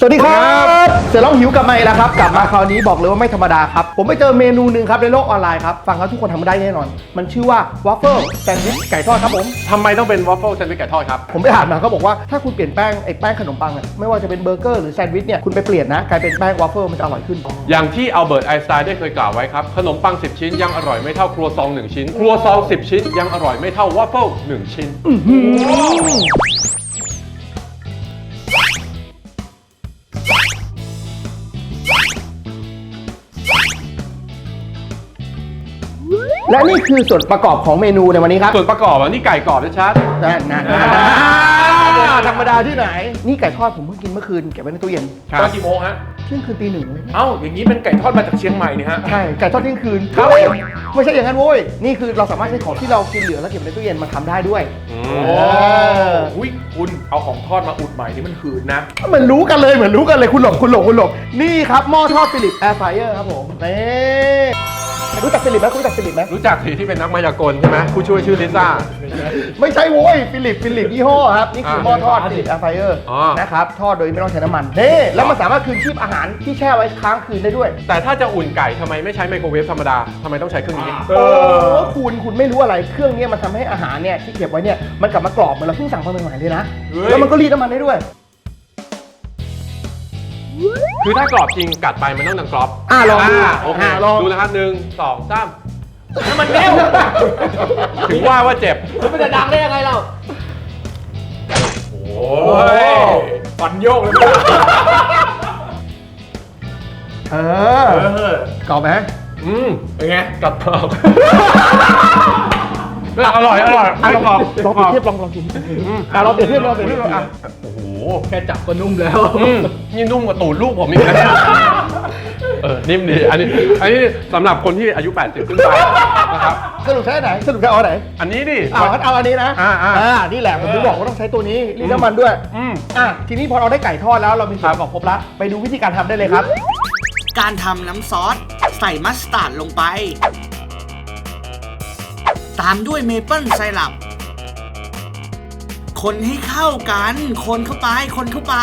สวัสดีครับเสือร้องหิวกลับมาอีกแล้วครับ กลับมาคราวนี้บอกเลยว่าไม่ธรรมดาครับ ผมไปเจอเมนูหนึ่งครับในโลกออนไลน์ครับ ฟังแล้วทุกคนทำได้แน่นอน มันชื่อว่าวอฟเฟิลแซนด์วิชไก่ทอดครับผม ทำไมต้องเป็นวอฟเฟิลแซนด์วิชไก่ทอดครับ ผมไปอ่านมาเขาบอกว่าถ้าคุณเปลี่ยนแป้งไอ้แป้งขนมปังอะไม่ว่าจะเป็นเบอร์เกอร์หรือแซนด์วิชเนี่ยคุณไปเปลี่ยนนะกลายเป็นแป้งวอฟเฟิลมันจะอร่อยขึ้น อย่างที่อัลเบิร์ตไอน์สไตน์ได้เคยกล่าวไว้ครับ ขนมปัง 10 ชิ้นยังอร่อยไม่เท่าครัวซอง 1 ชิ้น ครัวซอง 10 ชิ้นยังอร่อยไม่เท่าวอฟเฟิล1ชิ้น และนี่คือส่วนประกอบของเมนูในวันนี้ครับส่วนประกอบอะนี่ไก่กรอบนะชัด นั่นนะอ่า ธรรมดาที่ไหน นี่ไก่ทอดผมเพิ่งกินเมื่อคืนเก็บไว้ในตู้เย็นครับตอนกี่โมงฮะ เที่ยงคืนตีหนึ่งเลยเอ้า อย่างนี้เป็นไก่ทอดมาจากเชียงใหม่นี่ฮะ ใช่ไก่ทอดเที่ยงคืนครับ ไม่ใช่อย่างนั้นโว้ยนี่คือเราสามารถใช้ของที่เรากินเหลือแล้วเก็บไว้ในตู้เย็นมาทำได้ด้วยอืมโอ้อุ้ยคุณเอาของทอดมาอุดใหม่นี่มันหืนนะ เหมือนรู้กันเลยเหมือนรู้กันเลยคุณหลบคุณหลบคุณหลบนี่ครับหม้อทอดฟิลิปแอร์ไฟเออร์ครับผมนี่ รู้จักฟิลิปไหมคุณรู้จักฟิลิปไหมรู้จักทีที่เป็นนักมายากลใช่ไหมผู้ช่วยชื่อลิซ่า ไม่ใช่โว้ยฟิลิปฟิลิปยี่ห้อครับนี่คือหม้อทอดฟิลิปแอร์ไฟเออร์อ๋อ นะครับทอดโดยไม่ต้องใช้น้ำมันเน่แล้วมันสามารถคืนชีพอาหารที่แช่ไว้ค้างคืนได้ด้วย แต่ถ้าจะอุ่นไก่ทำไมไม่ใช้ไมโครเวฟธรรมดาทำไมต้องใช้เครื่องนี้เอโอ้อ คุณคุณไม่รู้อะไรเครื่องเนี้ยมันทำให้อาหารเนี่ยที่เก็บไว้เนี่ยมันกลับมากรอบเหมือนเราเพิ่งสั่งมาใหม่ๆเลยนะเฮ้ย แล้วมันก็รีดน้ำมันได้ด้วย คือถ้ากรอบจริงกัดไปมันต้องดังกรอบอะลองดูาโอเคอะลอง ดูนะครับหนึ่งสองสามมันแน่วถึงว่าว่าเจ็บมันจะดังได้ยังไงเราโอ้โอ้ยฟันโยกเลยมั้ยเอเอออกรอบไหมอืมเป็นไงกัดกรอบ อร่อยอร่อยอะไม่ลองกรอบลองเปรียบเทียบลองลองกินอะลองเปรียบเทียบลองเปรียบเทียบอะโอ้โหแค่จับก็นุ่มแล้วอืมนี่นุ่มกว่าตูดลูกผมอีกนะเนี่ยเออนิ่มดีอันนี้อันนี้สำหรับคนที่อายุ 80 ขึ้นไปนะครับ สรุปใช้อันไหนสรุปใช้เอาอันไหนอันนี้ดิ เอางั้นเอาอันนี้นะอ่าอ่านี่แหละผมถึงบอกว่าต้องใช้ตัวนี้รีดน้ำมันด้วยอืม อะทีนี้พอเราได้ไก่ทอดแล้วเรามีส่วนประกอบครบละไปดูวิธีการทำได้เลยครับ การทำน้ำซอส ใส่มัสตาร์ดลงไปตามด้วยเมเปิลไซรัปคนให้เข้ากัน คนเข้าไป คนเข้าไป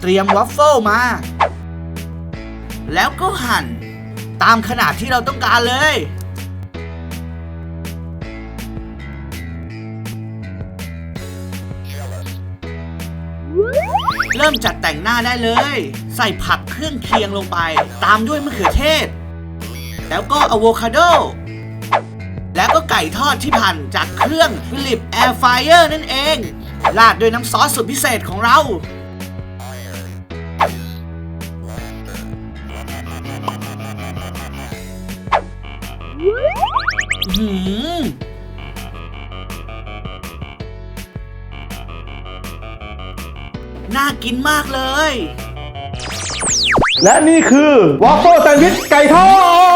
เตรียมวัฟเฟิลมา แล้วก็หั่น ตามขนาดที่เราต้องการเลย เริ่มจัดแต่งหน้าได้เลย ใส่ผักเครื่องเคียงลงไป ตามด้วยมะเขือเทศ แล้วก็อะโวคาโด แล้วก็ไก่ทอดที่ผ่านจากเครื่องฟิลิปแอร์ไฟเออร์นั่นเอง ราดด้วยน้ำซอสสุดพิเศษของเรา หืมน่ากินมากเลย และนี่คือวอฟเฟิลแซนด์วิชไก่ทอด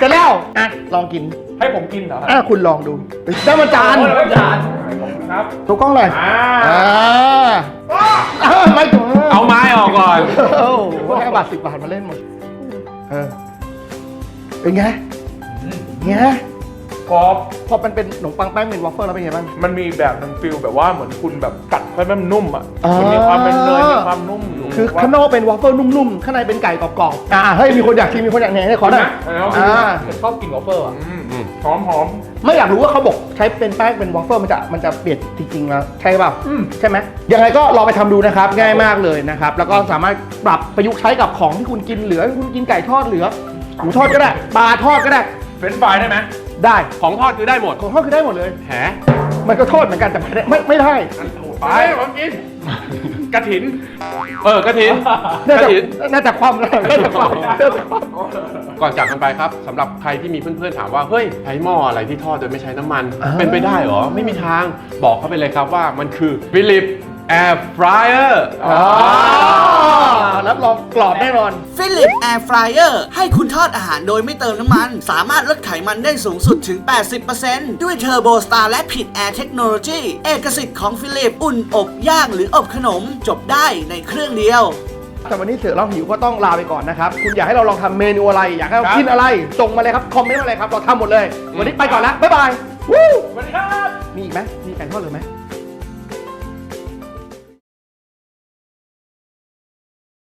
เสร็จแล้วอะลองกินให้ผมกินเหรออะคุณลองดูได้มาจานโอ้ยจานครับตัวกล้องเลยอ่า อ่าอ่าไม่ถูกเอาไม้ออกก่อน โอ้โหห้าบาทสิบบาทมาเล่นหมดเออเป็นไงไง กรอบ พอมันเป็นขนมปังแป้งเป็นวอฟเฟิลแล้วเป็นไงบ้าง มันมีแบบนึงฟิลแบบว่าเหมือนคุณแบบกัดให้มันนุ่มอะอ่ามั มันมีความเป็นเนยมีความนุ่มอยู่คือข้างนอกเป็นวอฟเฟิลนุ่มๆ ข้างในเป็นไก่กรอบๆ อ่าเฮ้ยมีคนอยากชิมมีคนอยากแหน่ให้ขอหน่อยแล้วอ่าชอบกินวอฟเฟิลอะอืมอืมหอมหอม ไม่อยากรู้ว่าเขาบอกใช้เป็นแป้งเป็นวอฟเฟิลมันจะมันจะเปลี่ยนจริงๆแล้วใช่เปล่าอืม ใช่ไหมยังไงก็ลองไปทำดูนะครับง่ายมากเลยนะครับ แล้วก็สามารถปรับประยุกต์ใช้กับของที่คุณกินเหลือคุณกินไก่ทอดเหลือหมูทอดก็ได้ปลาทอดก็ได้ เฟรนช์ฟรายได้ไหม ได้ของทอดคือได้หมดของทอดคือได้หมดเลย แหมันก็โทษเหมือนกันแต่ไม่ได้ไม่ไม่ได้ไปผมกินกระถิน เออกระถินน่ากจะระถินน่าจะความน่าจะความน่าจะความก่อนจากกันไปครับสำหรับใครที่มีเพื่อนๆถามว่าเฮ้ยใช้หม้ออะไรที่ทอดโดยไม่ใช้น้ำมัน เป็นไปได้เหรอไม่มีทางบอกเขาไปเลยครับว่ามันคือ Philip Air Fryer อ๋อรับรองกรอบแน่นอน ฟิลิปแอร์ฟรายเออร์ให้คุณทอดอาหารโดยไม่เติมน้ำมัน สามารถลดไขมันได้สูงสุดถึง 80%ด้วยเทอร์โบสตาร์และผิดแอร์เทคโนโลยีเอกสิทธิ์ของฟิลิปอุ่นอบย่างหรืออบขนมจบได้ในเครื่องเดียว แต่วันนี้เสือเราหิวก็ต้องลาไปก่อนนะครับ คุณอยากให้เราลองทำเมนูอะไร อยากให้เรากินอะไร ส่งมาเลยครับ คอมเมนต์มาเลยครับ เราทำหมดเลย วันนี้ไปก่อนแล้วบ๊ายบาย วู้สวัสดีครับ มีอีกไหมมีไก่ทอดเลยไหม